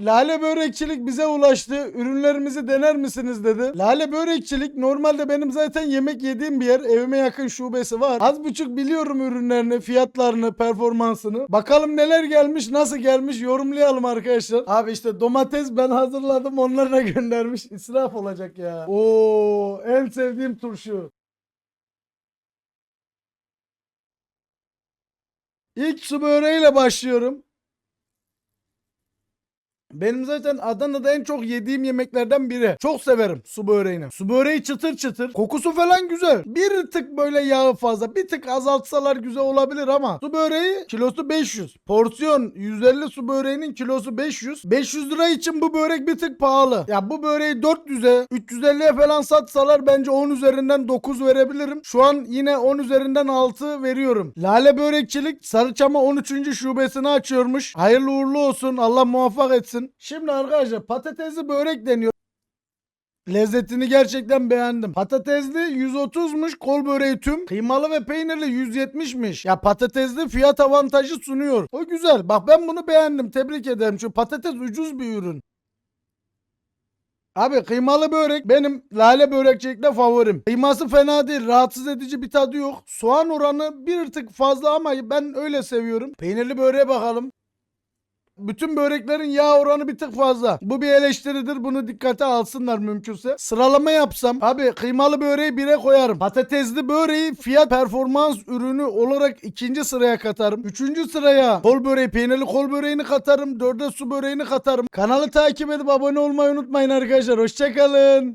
Lale Börekçilik bize ulaştı. Ürünlerimizi dener misiniz dedi. Lale Börekçilik normalde benim zaten yemek yediğim bir yer. Evime yakın şubesi var. Az buçuk biliyorum ürünlerini, fiyatlarını, performansını. Bakalım neler gelmiş, nasıl gelmiş yorumlayalım arkadaşlar. Abi işte domates ben hazırladım onlara da göndermiş. İsraf olacak ya. Oo en sevdiğim turşu. İlk su böreğiyle başlıyorum. Benim zaten Adana'da en çok yediğim yemeklerden biri. Çok severim su böreğini. Su böreği çıtır çıtır. Kokusu falan güzel. Bir tık böyle yağı fazla. Bir tık azaltsalar güzel olabilir ama su böreği kilosu 500. Porsiyon 150 su böreğinin kilosu 500. 500 lira için bu börek bir tık pahalı. Ya bu böreği 400'e 350'ye falan satsalar bence 10 üzerinden 9 verebilirim. Şu an yine 10 üzerinden 6 veriyorum. Lale Börekçilik Sarıçam'a 13. şubesini açıyormuş. Hayırlı uğurlu olsun. Allah muvaffak etsin. Şimdi arkadaşlar patatesli börek deniyor. Lezzetini gerçekten beğendim. Patatesli 130'muş kol böreği tüm. Kıymalı ve peynirli 170'miş. Ya patatesli fiyat avantajı sunuyor. O güzel. Bak ben bunu beğendim. Tebrik ederim. Çünkü patates ucuz bir ürün. Abi kıymalı börek benim lale börekçilikte favorim. Kıyması fena değil. Rahatsız edici bir tadı yok. Soğan oranı bir tık fazla ama ben öyle seviyorum. Peynirli böreğe bakalım. Bütün böreklerin yağ oranı bir tık fazla. Bu bir eleştiridir. Bunu dikkate alsınlar mümkünse. Sıralama yapsam abi kıymalı böreği bire koyarım. Patatesli böreği fiyat performans ürünü olarak ikinci sıraya katarım. Üçüncü sıraya kol böreği, peynirli kol böreğini katarım. Dörde su böreğini katarım. Kanalı takip edip abone olmayı unutmayın arkadaşlar. Hoşçakalın.